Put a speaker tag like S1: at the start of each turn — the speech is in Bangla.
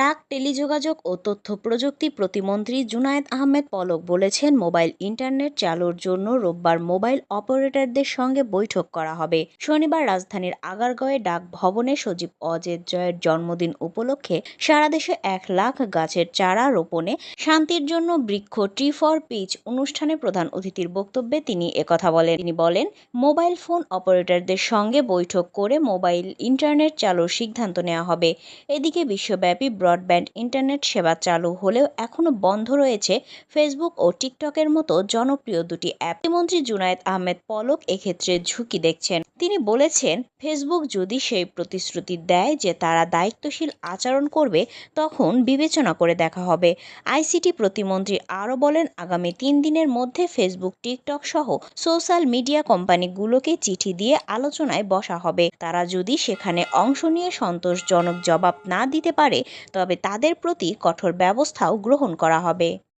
S1: ডাক, টেলিযোগাযোগ ও তথ্য প্রযুক্তি প্রতিমন্ত্রী জুনায়েদ আহমেদ পলক বলেছেন, মোবাইল ইন্টারনেট চালুর জন্য রোববার মোবাইল অপারেটরদের সঙ্গে বৈঠক করা হবে। শনিবার রাজধানীর আগারগাঁওয়ে ডাক ভবনে সজীব অজেদ জয়ের জন্মদিন উপলক্ষে সারা দেশে এক লাখ গাছের চারা রোপণে শান্তির জন্য বৃক্ষ ট্রি ফর পিচ অনুষ্ঠানে প্রধান অতিথির বক্তব্যে তিনি একথা বলেন। তিনি বলেন, মোবাইল ফোন অপারেটরদের সঙ্গে বৈঠক করে মোবাইল ইন্টারনেট চালুর সিদ্ধান্ত নেওয়া হবে। এদিকে বিশ্বব্যাপী ব্রডব্যান্ড ইন্টারনেট সেবা চালু হলেও এখনও বন্ধ রয়েছে ফেসবুক ও টিকটকের মতো জনপ্রিয় দুটি অ্যাপ। মন্ত্রী জুনায়েদ আহমেদ পলক এক্ষেত্রে ঝুঁকি দেখছেন। তিনি বলেছেন, ফেসবুক যদি সেই প্রতিশ্রুতি দেয় যে তারা দায়িত্বশীল আচরণ করবে, তখন বিবেচনা করে দেখা হবে। আইসিটি প্রতিমন্ত্রী আরও বলেন, আগামী তিন দিনের মধ্যে ফেসবুক, টিকটক সহ সোশ্যাল মিডিয়া কোম্পানিগুলোকে চিঠি দিয়ে আলোচনায় বসা হবে। তারা যদি সেখানে অংশ নিয়ে সন্তোষজনক জবাব না দিতে পারে তবে তাদের প্রতি কঠোর ব্যবস্থাও গ্রহণ করা হবে।